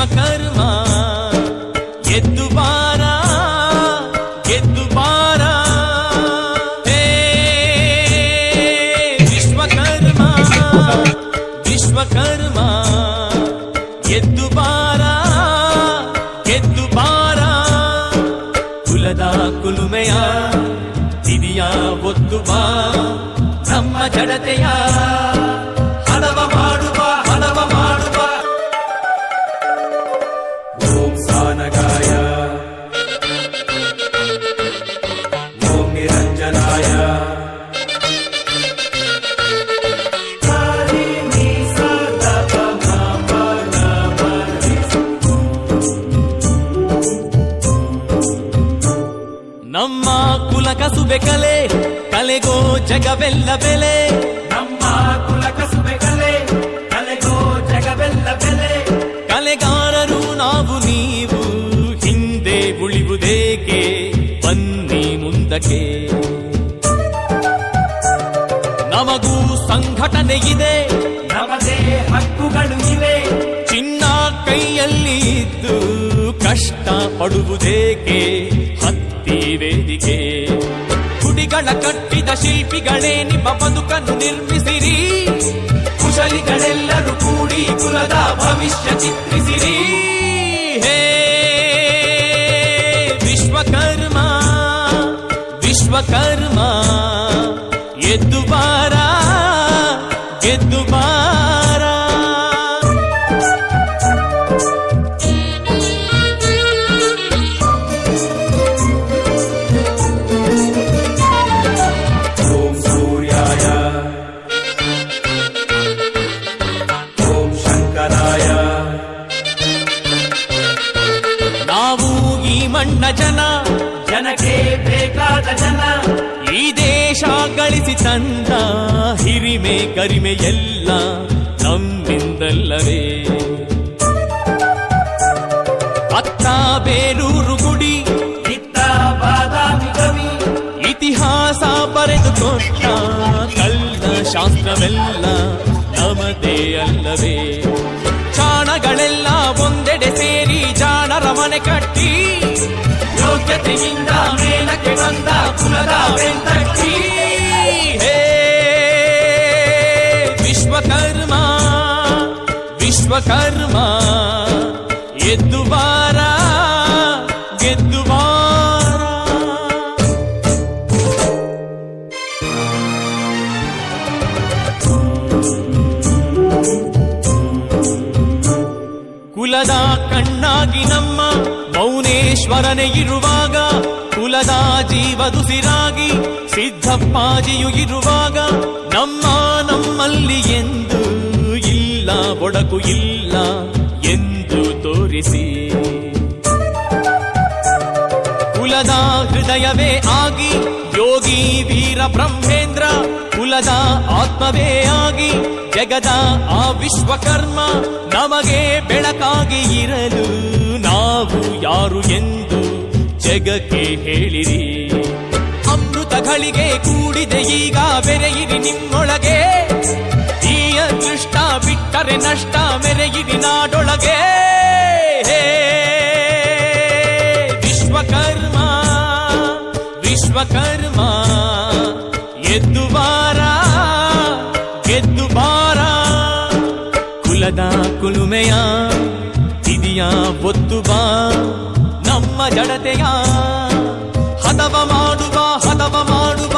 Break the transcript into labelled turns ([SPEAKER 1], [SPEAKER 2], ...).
[SPEAKER 1] ವಿಶ್ವಕರ್ಮ ಎದ್ದು ಬಾರ ಗೆದ್ದು ಬಾರ ಹೇ ವಿಶ್ವಕರ್ಮ ವಿಶ್ವಕರ್ಮ ಎದ್ದು ಬಾರ ಗೆದ್ದು ಬಾರ ಕುಲದ ಕುಲುಮೆಯ ತಿರಿಯ ಒತ್ತು ಬಾ ನಮ್ಮ ಜಡತೆಯ ನಮ್ಮ ಕುಲ ಕಸುಬೆ ಕಲೆ ಕಲೆಗೋ ಜಗವೆಲ್ಲ ಬೆಲೆ.
[SPEAKER 2] ನಮ್ಮ ಕುಲ ಕಸುಬೆ ಕಲೆ ಕಲೆಗೋ ಜಗವೆಲ್ಲ ಬೆಲೆ.
[SPEAKER 1] ಕಲೆಗಾರರು ನಾವು ನೀವು ಹಿಂದೆ ಉಳಿಯುವುದೇಕೆ? ಬನ್ನಿ ಮುಂದಕ್ಕೆ. ನಮಗೂ ಸಂಘಟನೆ ಇದೆ
[SPEAKER 2] ನಮದೇ ಹಕ್ಕುಗಳು ಇವೆ.
[SPEAKER 1] ಚಿನ್ನ ಕೈಯಲ್ಲಿ ಇದ್ದು ಕಷ್ಟ ಪಡುವುದೇಕೆ? ವೇದಿಕೆ ಗುಡಿಗಳ ಕಟ್ಟಿದ ಶಿಲ್ಪಿಗಳೇ ನಿಮ್ಮ ಬದುಕನ್ನು ನಿರ್ಮಿಸಿರಿ ಕುಶಲಿಗಳೆಲ್ಲರೂ ಕೂಡಿ ಕುಲದ ಭವಿಷ್ಯ ಚಿತ್ರಿಸಿರಿ ಹೇ ವಿಶ್ವಕರ್ಮ ವಿಶ್ವಕರ್ಮ ಎದ್ದು ಬಾರ ಗೆದ್ದು ಬಾರ ಗಳಿಸಿ ತಂದ ಹಿರಿಮೆ, ಕರಿಮೆ ಎಲ್ಲ ನಮ್ಮಿಂದಲ್ಲವೇ ಅತ್ತ ಬೇಲೂರು ಗುಡಿ,
[SPEAKER 2] ಇತ್ತ ಬಾದಾಮಿ ಕವಿ
[SPEAKER 1] ಇತಿಹಾಸ ಬರೆದುಕೊಟ್ಟ ಕಲ್ಲ ಶಾಸ್ತ್ರವೆಲ್ಲ ನಮದೇ ಅಲ್ಲವೇ. ಚಾಣಗಳೆಲ್ಲ ಒಂದೆಡೆ ಸೇರಿ ಜಾಣರ ಮನೆ ಕಟ್ಟಿ, ಯೋಗ್ಯತೆಯಿಂದ ಮೇಲಕ್ಕೆ ಬಂದ ಕುಲದ ಬೆಂತಟ್ಟಿ. ವಿಶ್ವಕರ್ಮ ಎದ್ದು ಬಾರ, ಗೆದ್ದು ಬಾರ. ಕುಲದ ಕಣ್ಣಾಗಿ ನಮ್ಮ ಮೌನೇಶ್ವರನೇ ಇರುವಾಗ, ಕುಲದ ಜೀವದುಸಿರಾಗಿ ಸಿದ್ಧಪ್ಪಾಜಿಯು ಇರುವಾಗ, ನಮ್ಮ ಒಡಕು ಇಲ್ಲ ಎಂದು ತೋರಿಸಿ. ಕುಲದ ಹೃದಯವೇ ಆಗಿ ಯೋಗಿ ವೀರ ಬ್ರಹ್ಮೇಂದ್ರ, ಕುಲದ ಆತ್ಮವೇ ಆಗಿ ಜಗದ ಆ ವಿಶ್ವಕರ್ಮ ನಮಗೆ ಬೆಳಕಾಗಿ ಇರಲು ನಾವು ಯಾರು ಎಂದು ಜಗಕ್ಕೆ ಹೇಳಿರಿ. ಅಮೃತಗಳಿಗೆ ಕೂಡಿದೆ ಈಗ ಬೆರೆಯಿರಿ ನಿಮ್ಮೊಳಗೆ. ಬಿಟ್ಟರೆ ನಷ್ಟ ಮೆರೆಯಿರಿ ನಾಡೊಳಗೆ. ವಿಶ್ವಕರ್ಮ ವಿಶ್ವಕರ್ಮ, ಎದ್ದು ಬಾರ, ಗೆದ್ದು ಬಾರ. ಕುಲದ ಕುಲುಮೆಯ ಇದಿಯ ಒತ್ತು ಬಾ, ನಮ್ಮ ಜಡತೆಯ ಹದವ ಮಾಡುವ ಹದವ ಮಾಡುವ